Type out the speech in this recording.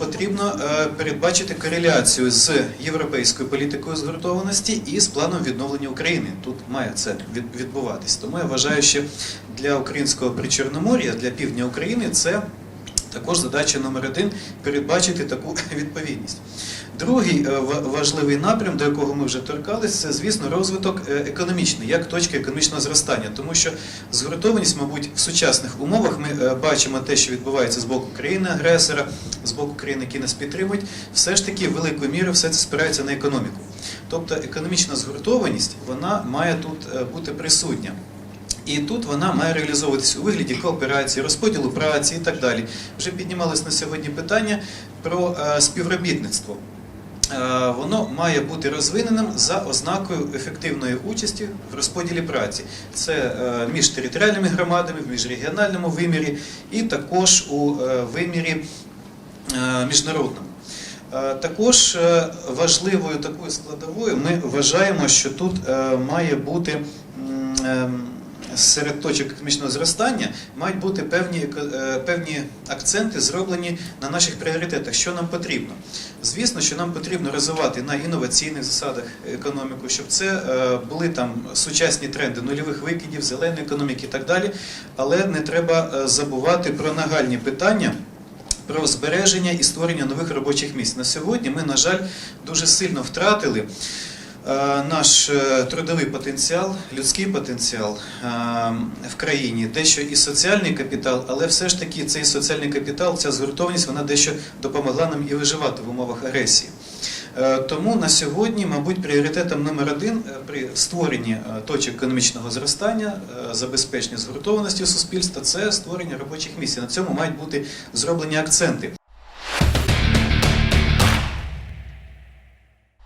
Потрібно е, передбачити кореляцію з європейською політикою згуртованості і з планом відновлення України. Тут має це відбуватись. Тому я вважаю, що для українського причорномор'я, для півдня України, це також задача номер один передбачити таку відповідність. Другий е, важливий напрям, до якого ми вже торкались, це, звісно, розвиток е, економічний, як точка економічного зростання. Тому що згуртованість, мабуть, в сучасних умовах ми е, бачимо те, що відбувається з боку країни-агресора, з боку країн, які нас підтримують, все ж таки великою мірою все це спирається на економіку. Тобто економічна згуртованість вона має тут бути присутня. І тут вона має реалізовуватися у вигляді кооперації, розподілу праці і так далі. Вже піднімалось на сьогодні питання про е, співробітництво. Е, Воно має бути розвиненим за ознакою ефективної участі в розподілі праці. Це е, між територіальними громадами, в міжрегіональному вимірі і також у вимірі міжнародному. Також важливою такою складовою ми вважаємо, що тут має бути ем, серед точок економічного зростання мають бути певні, е, певні акценти зроблені на наших пріоритетах, що нам потрібно. Звісно, що нам потрібно розвивати на інноваційних засадах економіку, щоб це е, були там сучасні тренди нульових викидів, зеленої економіки і так далі. Але не треба е, забувати про нагальні питання про збереження і створення нових робочих місць. На сьогодні ми, на жаль, дуже сильно втратили наш е, трудовий потенціал, людський потенціал е, в країні, дещо і соціальний капітал, але все ж таки цей соціальний капітал, ця згуртованість, вона дещо допомогла нам і виживати в умовах агресії. Е, Тому на сьогодні, мабуть, пріоритетом номер один е, при створенні е, точок економічного зростання, е, забезпечення згуртованості суспільства це створення робочих місць. На цьому мають бути зроблені акценти.